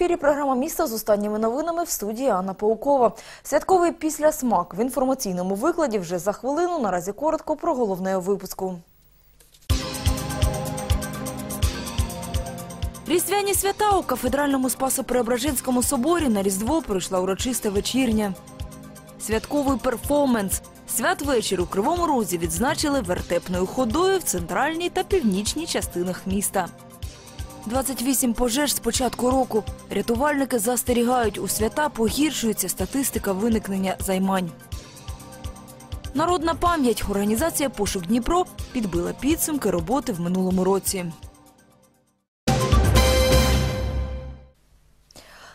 ефірі програма міста з останніми новинами в студії Анна Паукова. Святковий післясмак в інформаційному викладі вже за хвилину. Наразі коротко про головне випуску. Різдвяні свята у кафедральному Спасо-Преображенському соборі на Різдво пройшла урочиста вечірня. Святковий перформанс. Святвечір у Кривому Розі відзначили вертепною ходою в центральній та північній частинах міста. 28 пожеж з початку року. Рятувальники застерігають, у свята погіршується статистика виникнення займань. Народна пам'ять. Організація Пошук Дніпро підбила підсумки роботи в минулому році.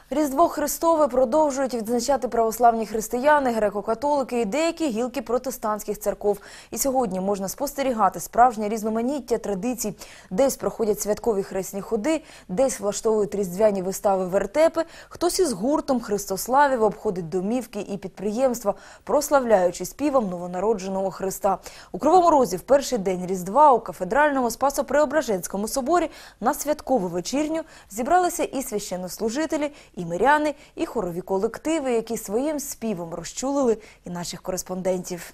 Різдво Христове продовжують відзначати православні християни, греко-католики і деякі гілки протестантських церков. І сьогодні можна спостерігати справжнє різноманіття традицій. Десь проходять святкові хресні ходи, десь влаштовують різдвяні вистави вертепи. Хтось із гуртом Христославів обходить домівки і підприємства, прославляючи співом новонародженого Христа. У Кривому Розі в перший день Різдва у кафедральному Спасо-Преображенському соборі на святкову вечірню зібралися і священнослужителі, і миряни, і хорові колективи, які своїм співом розчулили і наших кореспондентів.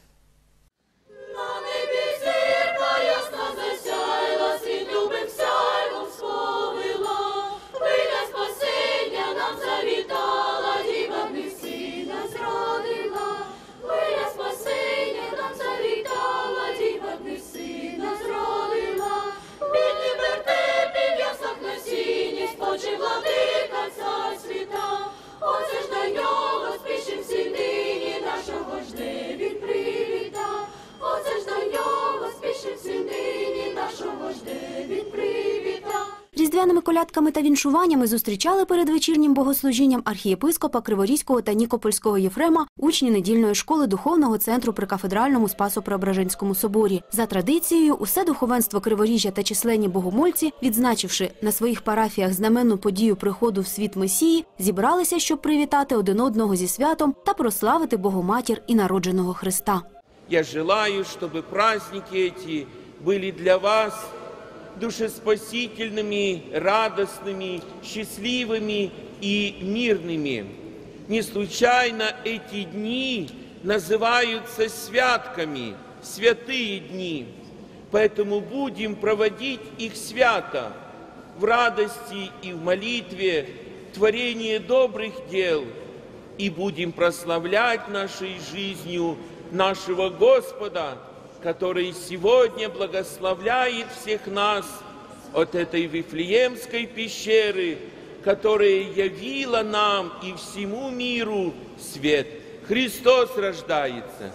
колядками та віншуваннями зустрічали перед вечірнім богослужінням архієпископа Криворізького та Нікопольського Єфрема учні недільної школи духовного центру при кафедральному Спасо-Преображенському соборі. За традицією, усе духовенство Криворіжжя та численні богомольці, відзначивши на своїх парафіях знаменну подію приходу в світ Месії, зібралися, щоб привітати один одного зі святом та прославити Богоматір і народженого Христа. Я желаю, чтобы праздники эти были для вас Душеспасительными, радостными, счастливыми и мирными. Не случайно эти дни называются святками, святые дни. Поэтому будем проводить их свято в радости и в молитве, творении добрых дел, и будем прославлять нашей жизнью нашего Господа, который сегодня благословляет всех нас от этой Вифлеемской пещеры, которая явила нам и всему миру свет. Христос рождается.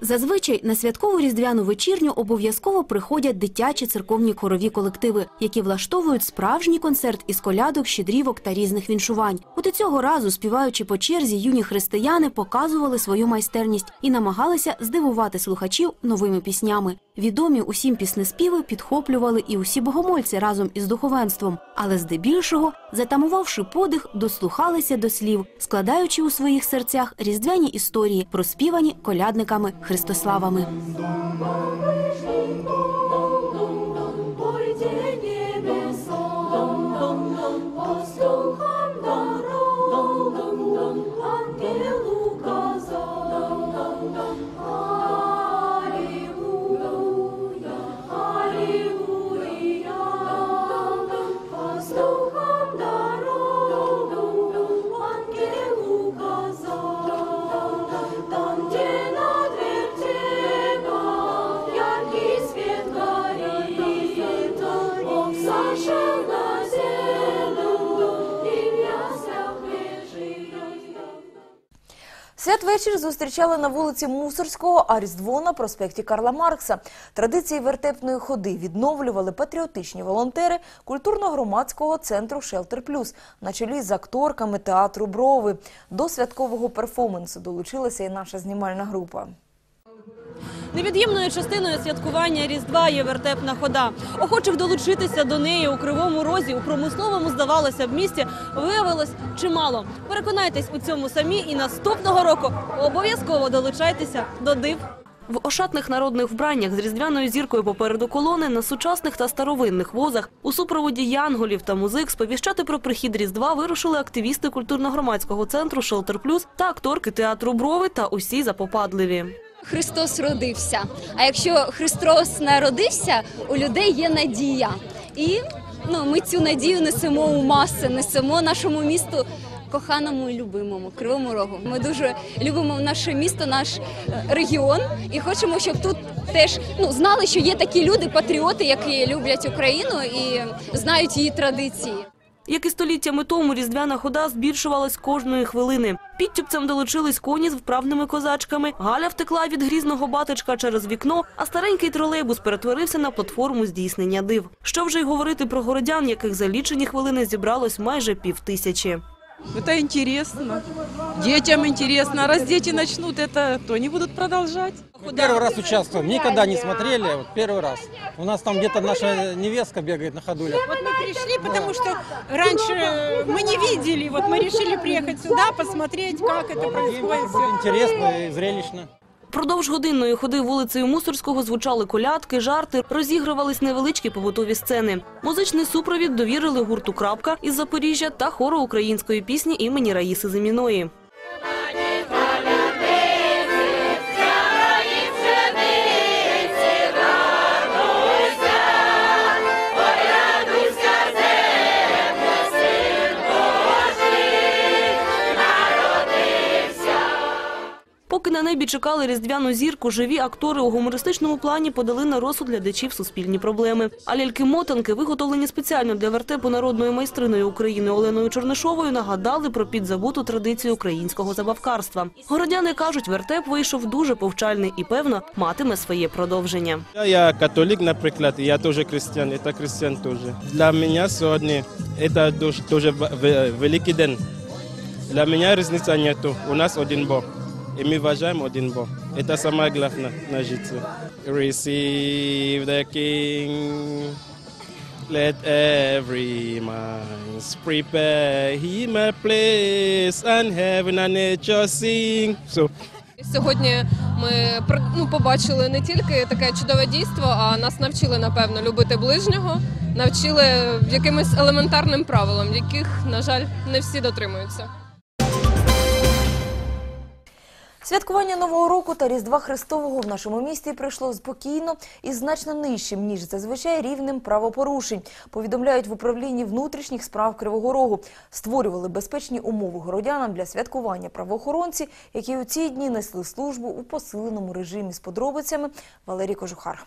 Зазвичай на святкову різдвяну вечірню обов'язково приходять дитячі церковні хорові колективи, які влаштовують справжній концерт із колядок, щедрівок та різних віншувань. От і цього разу, співаючи по черзі, юні християни показували свою майстерність і намагалися здивувати слухачів новими піснями. Відомі усім піснеспіви підхоплювали і усі богомольці разом із духовенством, але здебільшого, затамувавши подих, дослухалися до слів, складаючи у своїх серцях різдвяні історії, проспівані колядниками Христославами. Святвечір зустрічали на вулиці Мусорського, а Різдво на проспекті Карла Маркса. Традиції вертепної ходи відновлювали патріотичні волонтери культурно-громадського центру «Шелтер Плюс» на чолі з акторками театру Брови. До святкового перформансу долучилася і наша знімальна група. Невід'ємною частиною святкування Різдва є вертепна хода. Охочих долучитися до неї у кривому розі у промисловому здавалося б місті виявилось чимало. Переконайтесь у цьому самі і наступного року обов'язково долучайтеся до див В ошатних народних вбраннях з різдвяною зіркою попереду колони на сучасних та старовинних возах у супроводі янголів та музик сповіщати про прихід Різдва вирушили активісти культурно-громадського центру «Шелтер Плюс» та акторки театру Брови та усі запопадливі. Христос родився. А якщо Христос народився, у людей є надія. І ну, ми цю надію несемо у маси, несемо нашому місту. Коханому і любимому Кривому Рогу. Ми дуже любимо наше місто, наш е, регіон, і хочемо, щоб тут теж ну знали, що є такі люди, патріоти, які люблять Україну і знають її традиції. Як і століттями тому, різдвяна хода збільшувалась кожної хвилини. Підтюпцям долучились коні з вправними козачками. Галя втекла від грізного батечка через вікно, а старенький тролейбус перетворився на платформу здійснення див. Що вже й говорити про городян, яких за лічені хвилини зібралось майже півтисячі. Это интересно. Детям интересно. А раз дети начнут это, то они будут продолжать. Первый раз участвуем, никогда не смотрели, вот первый раз. У нас там где-то наша невестка бегает на ходулях. Вот мы пришли, потому что раньше мы не видели. Вот мы решили приехать сюда, посмотреть, как это происходит. Будет всё. интересно и зрелищно. Продовж годинної ходи вулицею Мусорського звучали колядки, жарти, розігрувались невеличкі побутові сцени. Музичний супровід довірили гурту «Крапка» із Запоріжжя та хору української пісні імені Раїси Зиміної. На небі чекали різдвяну зірку, живі актори у гумористичному плані подали на розсуд глядачів суспільні проблеми. А ляльки-мотанки, виготовлені спеціально для вертепу народною майстриною України Оленою Чорнишовою, нагадали про підзабуту традицію українського забавкарства. Городяни кажуть, вертеп вийшов дуже повчальний і, певно, матиме своє продовження. Я, католик, наприклад, і я теж християн, це християн теж. Для мене сьогодні це дуже, дуже великий день. Для мене різниця нету. У нас один Бог. Це саме головне на житті. Receive the King. Let every mind prepare him a place and heaven and nature sing. So, Сьогодні ми ну, побачили не тільки таке чудове дійство, а нас навчили, напевно, любити ближнього, навчили якимось елементарним правилам, яких, на жаль, не всі дотримуються. Святкування Нового року та Різдва Христового в нашому місті пройшло спокійно і значно нижчим, ніж зазвичай рівнем правопорушень. Повідомляють в управлінні внутрішніх справ Кривого Рогу. Створювали безпечні умови городянам для святкування правоохоронці, які у ці дні несли службу у посиленому режимі з подробицями Валерій Кожухар.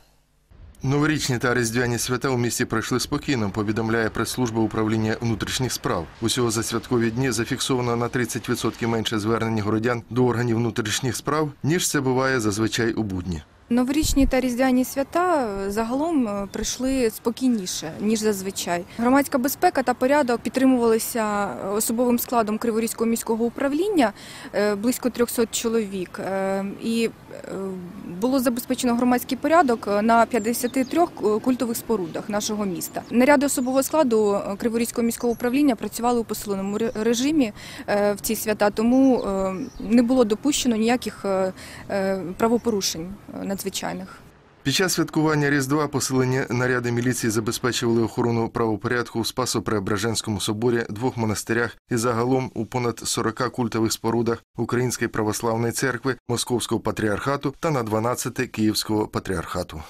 Новорічні та різдвяні свята у місті пройшли спокійно, повідомляє прес-служба управління внутрішніх справ. Усього за святкові дні зафіксовано на 30% менше звернень городян до органів внутрішніх справ, ніж це буває зазвичай у будні. Новорічні та різдвяні свята е, загалом е, прийшли спокійніше ніж зазвичай. Громадська безпека та порядок підтримувалися особовим складом Криворізького міського управління е, близько 300 чоловік. Е, І е, було забезпечено громадський порядок на 53 культових спорудах нашого міста. Наряди особового складу е, Криворізького міського управління працювали у посиленому режимі е, в ці свята, тому е, не було допущено ніяких е, е, правопорушень е, надзвичайних. Під час святкування Різдва посилені наряди міліції забезпечували охорону правопорядку в Спасо-Преображенському соборі, двох монастирях і загалом у понад 40 культових спорудах Української православної церкви, Московського патріархату та на 12 Київського патріархату.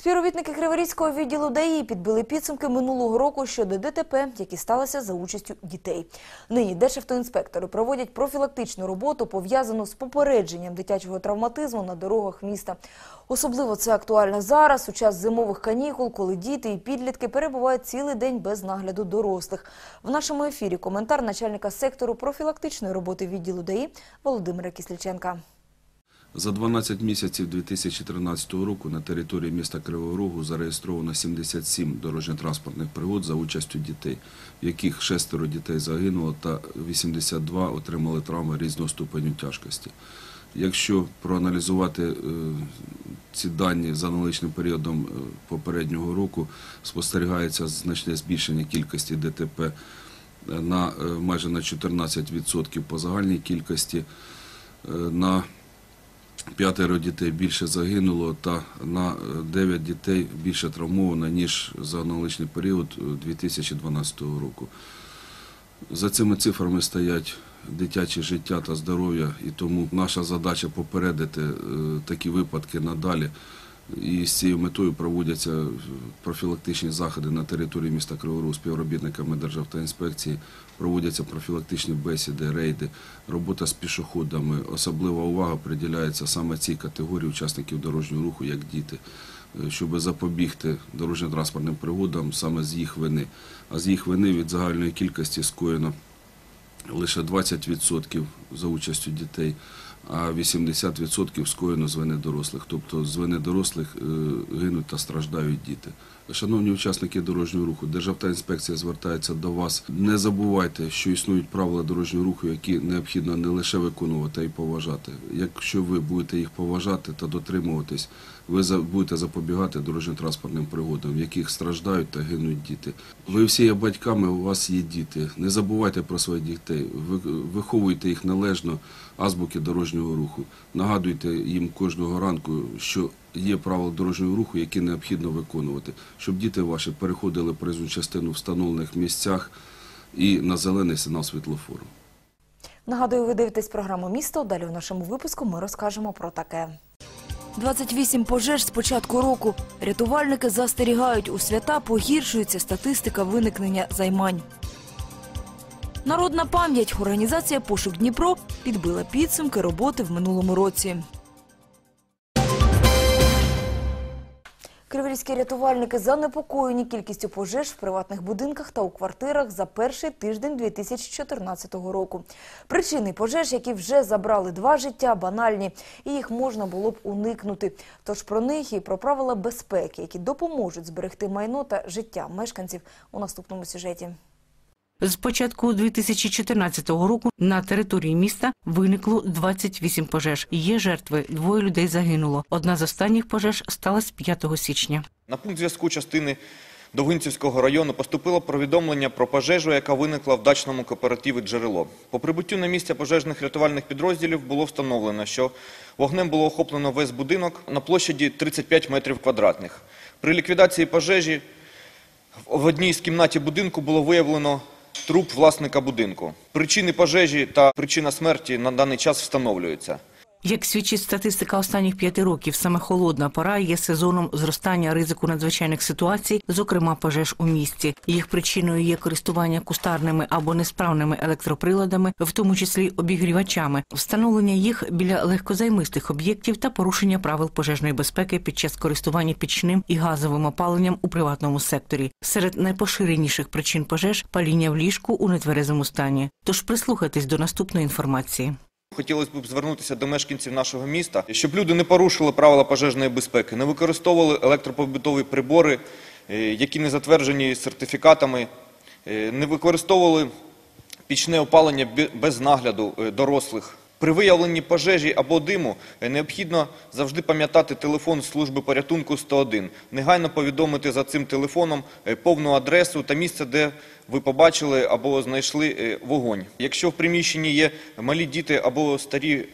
Співробітники Криворізького відділу ДАІ підбили підсумки минулого року щодо ДТП, які сталися за участю дітей. Нині державтоінспектори проводять профілактичну роботу, пов'язану з попередженням дитячого травматизму на дорогах міста. Особливо це актуально зараз, у час зимових канікул, коли діти і підлітки перебувають цілий день без нагляду дорослих. В нашому ефірі коментар начальника сектору профілактичної роботи відділу ДАІ Володимира Кисліченка. За 12 місяців 2013 року на території міста Кривого Рогу зареєстровано 77 дорожньо-транспортних пригод за участю дітей, в яких шестеро дітей загинуло та 82 отримали травми різного ступеню тяжкості. Якщо проаналізувати е, ці дані за аналогічним періодом е, попереднього року, спостерігається значне збільшення кількості ДТП е, на майже на 14% по загальній кількості, на п'ятеро дітей більше загинуло та на 9 дітей більше травмовано, ніж за аналогічний період е, 2012 року. За цими цифрами стоять дитяче життя та здоров'я, і тому наша задача попередити е, такі випадки надалі. І з цією метою проводяться профілактичні заходи на території міста Кривого Рогу співробітниками Державтоінспекції, проводяться профілактичні бесіди, рейди, робота з пішоходами. Особлива увага приділяється саме цій категорії учасників дорожнього руху, як діти, е, щоб запобігти дорожньо-транспортним пригодам саме з їх вини. А з їх вини від загальної кількості скоєно лише 20% за участю дітей, а 80% скоєно з вини дорослих. Тобто з вини дорослих е, гинуть та страждають діти. Шановні учасники дорожнього руху, Державна інспекція звертається до вас. Не забувайте, що існують правила дорожнього руху, які необхідно не лише виконувати, а й поважати. Якщо ви будете їх поважати та дотримуватись, ви будете запобігати дорожньо-транспортним пригодам, в яких страждають та гинуть діти. Ви всі є батьками, у вас є діти. Не забувайте про своїх дітей, Ви- виховуйте їх належно, азбуки дорожнього руху. Нагадуйте їм кожного ранку, що є правила дорожнього руху, які необхідно виконувати, щоб діти ваші переходили проїзну частину в встановлених місцях і на зелений сигнал світлофору. Нагадую, ви дивитесь програму «Місто». Далі у нашому випуску ми розкажемо про таке. 28 пожеж з початку року. Рятувальники застерігають, у свята погіршується статистика виникнення займань. Народна пам'ять. Організація «Пошук Дніпро» підбила підсумки роботи в минулому році. Криворізькі рятувальники занепокоєні кількістю пожеж в приватних будинках та у квартирах за перший тиждень 2014 року. Причини пожеж, які вже забрали два життя, банальні, і їх можна було б уникнути. Тож про них і про правила безпеки, які допоможуть зберегти майно та життя мешканців у наступному сюжеті. З початку 2014 року на території міста виникло 28 пожеж. Є жертви, двоє людей загинуло. Одна з останніх пожеж сталася 5 січня. На пункт зв'язку частини Довгинцівського району поступило повідомлення про пожежу, яка виникла в дачному кооперативі «Джерело». По прибуттю на місце пожежних рятувальних підрозділів було встановлено, що вогнем було охоплено весь будинок на площаді 35 метрів квадратних. При ліквідації пожежі в одній з кімнаті будинку було виявлено труп власника будинку. Причини пожежі та причина смерті на даний час встановлюються. Як свідчить статистика останніх п'яти років, саме холодна пора є сезоном зростання ризику надзвичайних ситуацій, зокрема пожеж у місті. Їх причиною є користування кустарними або несправними електроприладами, в тому числі обігрівачами, встановлення їх біля легкозаймистих об'єктів та порушення правил пожежної безпеки під час користування пічним і газовим опаленням у приватному секторі. Серед найпоширеніших причин пожеж паління в ліжку у нетверезому стані. Тож прислухайтесь до наступної інформації. Хотілося б звернутися до мешканців нашого міста, щоб люди не порушили правила пожежної безпеки, не використовували електропобутові прибори, е, які не затверджені сертифікатами, е, не використовували пічне опалення без нагляду е, дорослих. При виявленні пожежі або диму е, необхідно завжди пам'ятати телефон служби порятунку 101, негайно повідомити за цим телефоном е, повну адресу та місце, де ви побачили або знайшли е, вогонь. Якщо в приміщенні є малі діти або старі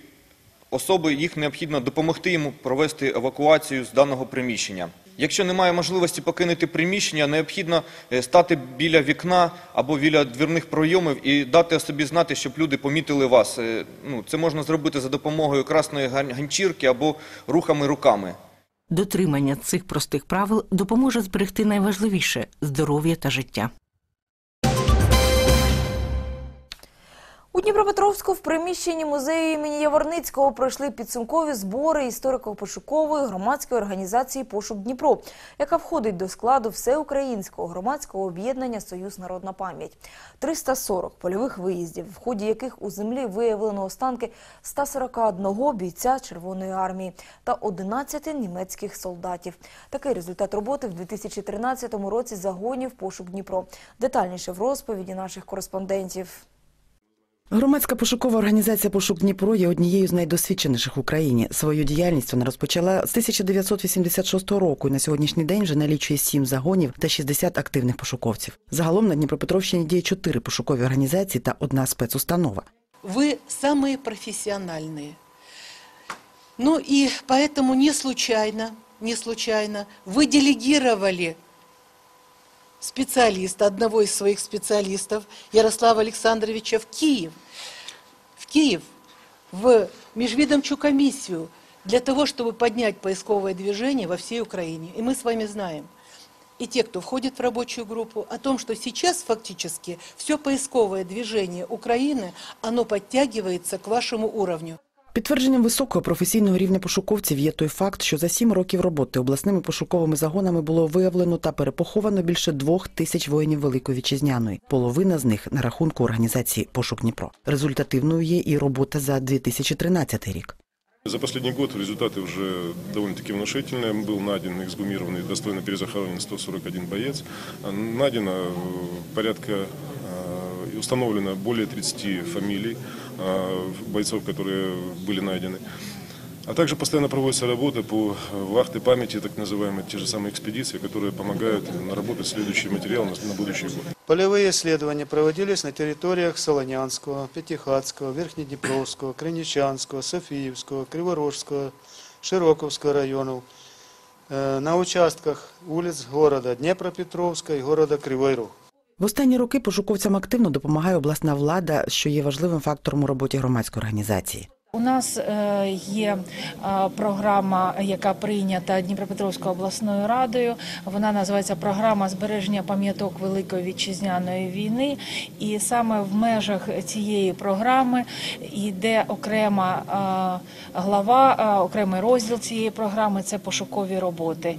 особи, їх необхідно допомогти йому провести евакуацію з даного приміщення. Якщо немає можливості покинути приміщення, необхідно е, стати біля вікна або біля двірних пройомів і дати собі знати, щоб люди помітили вас. Е, Ну, це можна зробити за допомогою красної ганчірки або рухами руками. Дотримання цих простих правил допоможе зберегти найважливіше здоров'я та життя. У Дніпропетровську в приміщенні музею імені Яворницького пройшли підсумкові збори історико-пошукової громадської організації «Пошук Дніпро», яка входить до складу всеукраїнського громадського об'єднання «Союз Народна пам'ять». 340 польових виїздів, в ході яких у землі виявлено останки 141 бійця Червоної армії та 11 німецьких солдатів. Такий результат роботи в 2013 році загонів «Пошук Дніпро». Детальніше в розповіді наших кореспондентів. Громадська пошукова організація Пошук Дніпро є однією з найдосвідченіших в Україні. Свою діяльність вона розпочала з 1986 року і на сьогоднішній день вже налічує сім загонів та 60 активних пошуковців. Загалом на Дніпропетровщині діє чотири пошукові організації та одна спецустанова. Вы самые профессиональные. Ну и поэтому не случайно, не случайно вы делегировали специалиста, одного из своих специалистов, Ярослава Александровича, в Киев. В Киев, в межведомчую комиссию для того, чтобы поднять поисковое движение во всей Украине. И мы с вами знаем, и те, кто входит в рабочую группу, о том, что сейчас фактически все поисковое движение Украины, оно подтягивается к вашему уровню. Підтвердженням високого професійного рівня пошуковців є той факт, що за сім років роботи обласними пошуковими загонами було виявлено та перепоховано більше двох тисяч воїнів Великої Вітчизняної. Половина з них на рахунку організації Пошук Дніпро. Результативною є і робота за 2013 рік. За последний год результаты уже довольно-таки внушительные. Был найден, эксгумированный, достойно перезахоронен 141 боец. А Найдено э, порядка, э, и установлено более 30 фамилий э, бойцов, которые были найдены. А также постоянно проводится работа по э, вахте памяти, так называемые, те же самые экспедиции, которые помогают наработать следующий материал на на будущий год. Полевые исследования проводились на территориях Солонянского, Пятихатского, Верхнеднепровского, Криничанского, Софиевского, Криворожского, Широковского районов, э, на участках улиц города Днепропетровска и города Кривой Рог. В останні роки пошуковцям активно допомагає обласна влада, що є важливим фактором у роботі громадської організації. У нас е, є е, програма, яка прийнята Дніпропетровською обласною радою. Вона називається Програма збереження пам'яток Великої вітчизняної війни. І саме в межах цієї програми йде окрема е, глава, окремий розділ цієї програми це пошукові роботи.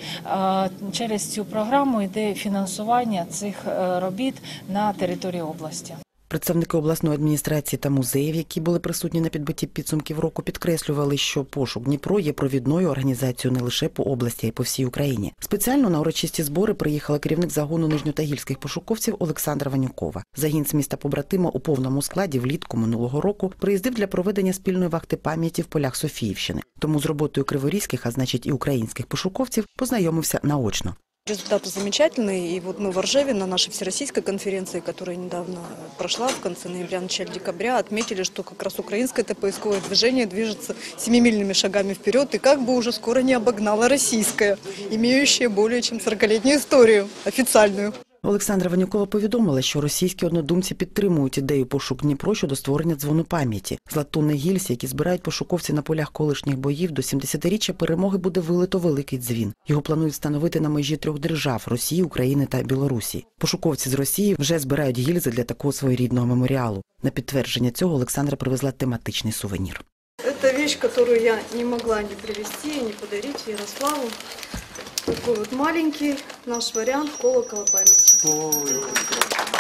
Через цю програму йде фінансування цих робіт на території області. Представники обласної адміністрації та музеїв, які були присутні на підбитті підсумків року, підкреслювали, що пошук Дніпро є провідною організацією не лише по області, а й по всій Україні. Спеціально на урочисті збори приїхала керівник загону нижньотагільських пошуковців Олександра Ванюкова. Загін з міста побратима у повному складі влітку минулого року приїздив для проведення спільної вахти пам'яті в полях Софіївщини. Тому з роботою криворізьких, а значить і українських пошуковців, познайомився наочно. Результаты замечательные. И вот мы в Ржеве на нашей всероссийской конференции, которая недавно прошла в конце ноября, начале декабря, отметили, что как раз украинское это поисковое движение движется семимильными шагами вперед и как бы уже скоро не обогнало российское, имеющее более чем 40-летнюю историю официальную. Олександра Ванюкова повідомила, що російські однодумці підтримують ідею пошук Дніпро щодо створення дзвону пам'яті. З латунних гільз, які збирають пошуковці на полях колишніх боїв, до 70-річчя перемоги буде вилито великий дзвін. Його планують встановити на межі трьох держав Росії, України та Білорусі. Пошуковці з Росії вже збирають гільзи для такого своєрідного меморіалу. На підтвердження цього Олександра привезла тематичний сувенір. Это вещь, которую я не могла не привезти, не подарить Ярославу. Такой вот маленький наш вариант колокола памяти.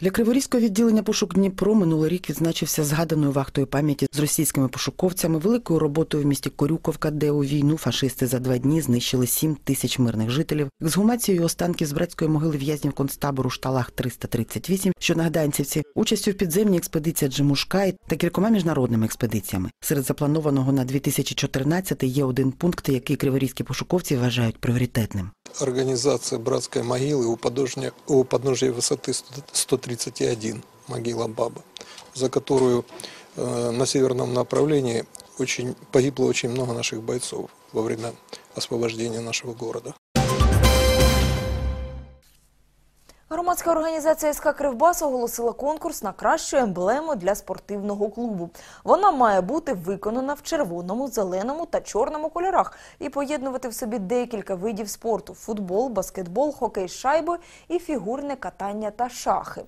Для Криворізького відділення пошук Дніпро минулий рік відзначився згаданою вахтою пам'яті з російськими пошуковцями, великою роботою в місті Корюковка, де у війну фашисти за два дні знищили 7 тисяч мирних жителів, ексгумацією останків з братської могили в'язнів концтабору Шталах 338, що на Гданцівці, участю в підземній експедиції Джимушкай та кількома міжнародними експедиціями. Серед запланованого на 2014 є один пункт, який криворізькі пошуковці вважають пріоритетним. организация братской могилы у подножия, у подножия высоты 131 могила Баба, за которую э, на северном направлении очень, погибло очень много наших бойцов во время освобождения нашего города. Громадська організація СК Кривбас оголосила конкурс на кращу емблему для спортивного клубу. Вона має бути виконана в червоному, зеленому та чорному кольорах і поєднувати в собі декілька видів спорту: футбол, баскетбол, хокей з шайбою і фігурне катання та шахи.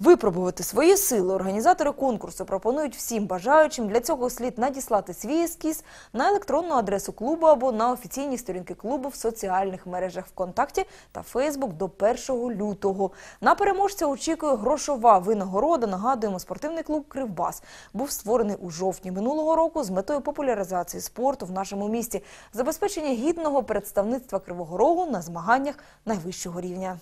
Випробувати свої сили організатори конкурсу пропонують всім бажаючим. Для цього слід надіслати свій ескіз на електронну адресу клубу або на офіційні сторінки клубу в соціальних мережах ВКонтакті та Фейсбук до 1 лютого. На переможця очікує грошова винагорода. Нагадуємо, спортивний клуб Кривбас був створений у жовтні минулого року з метою популяризації спорту в нашому місті, забезпечення гідного представництва Кривого Рогу на змаганнях найвищого рівня.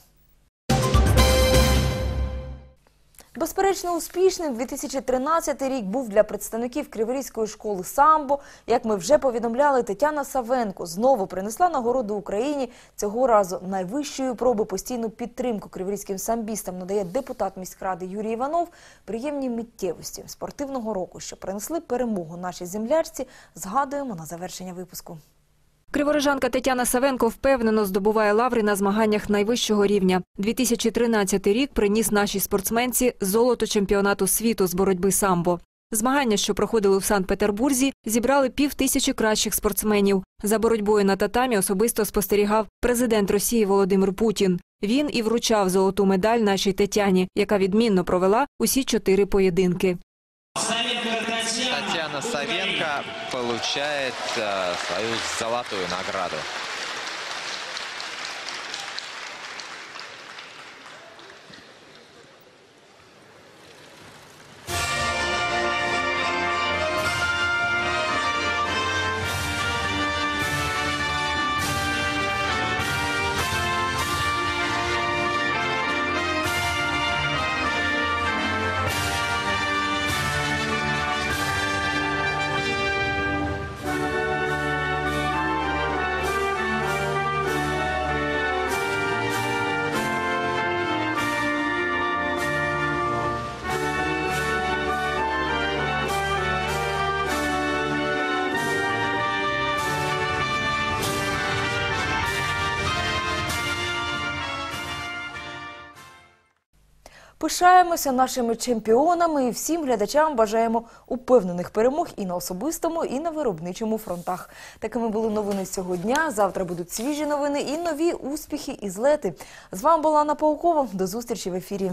Безперечно, успішним 2013 рік був для представників Криворізької школи самбо. Як ми вже повідомляли, Тетяна Савенко знову принесла нагороду Україні. Цього разу найвищої проби постійну підтримку криворізьким самбістам надає депутат міськради Юрій Іванов. Приємні миттєвості спортивного року, що принесли перемогу нашій землячці, згадуємо на завершення випуску. Криворижанка Тетяна Савенко впевнено здобуває лаври на змаганнях найвищого рівня. 2013 рік приніс нашій спортсменці золото чемпіонату світу з боротьби самбо. Змагання, що проходили в Санкт-Петербурзі, зібрали пів тисячі кращих спортсменів. За боротьбою на татамі особисто спостерігав президент Росії Володимир Путін. Він і вручав золоту медаль нашій Тетяні, яка відмінно провела усі чотири поєдинки. Савенко получает э, свою золотую награду. Пишаємося нашими чемпіонами і всім глядачам бажаємо упевнених перемог і на особистому, і на виробничому фронтах. Такими були новини цього дня. Завтра будуть свіжі новини і нові успіхи і злети. З вами була Анна Паукова. До зустрічі в ефірі.